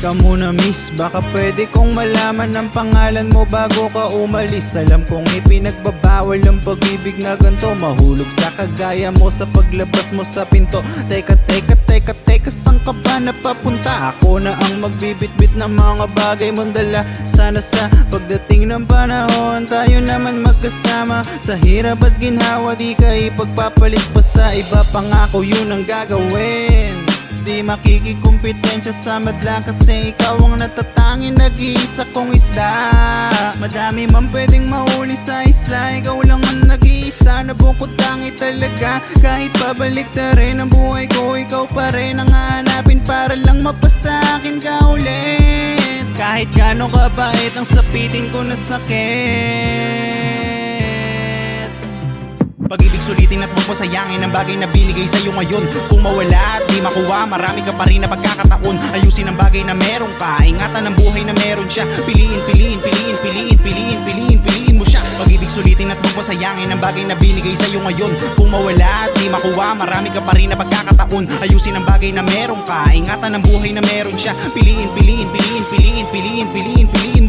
Teka muna miss, baka pwede kong malaman ang pangalan mo bago ka umalis. Alam kong ipinagbabawal ang pag-ibig na ganito Mahulog sa kagaya mo sa paglabas mo sa pinto. Teka, teka, teka, teka, saan ka ba napapunta? Ako na ang magbibitbit ng mga bagay mong dala. Sana sa pagdating ng panahon Tayo naman magkasama. Sa hirap at ginhawa di ka ipagpapalit pa sa iba Pangako. Yun ang gagawin makikikumpetensya sa madlang Kasi ikaw ang natatangin nag-iisa kong isda Madami man pwedeng mahuli sa isla Ikaw lang ang nag-iisa. Na bukod tangi talaga Kahit pabalik na rin ang buhay ko Ikaw pa rin ang hahanapin para lang mapasakin ka ulit. Kahit gano'ng kabait ang sapitin ko na sakit Pag-ibig sulitin at huwag mo sayangin ang bagay na binigay sa'yo ngayon. Kung mawala at di makuha, marami ka pa rin na pagkakataon. Ayusin ang bagay na meron ka, ingatan ang buhay na meron siya. Piliin, piliin, piliin, piliin, piliin, piliin, piliin mo siya. Pag-ibig sulitin at huwag mo sayangin ang bagay na binigay sa'yo ngayon. Kung mawala at di makuha, marami ka pa rin na pagkakataon. Ayusin ang bagay na meron ka, ingatan ang buhay na meron siya. Piliin, piliin, piliin, piliin, piliin, piliin, piliin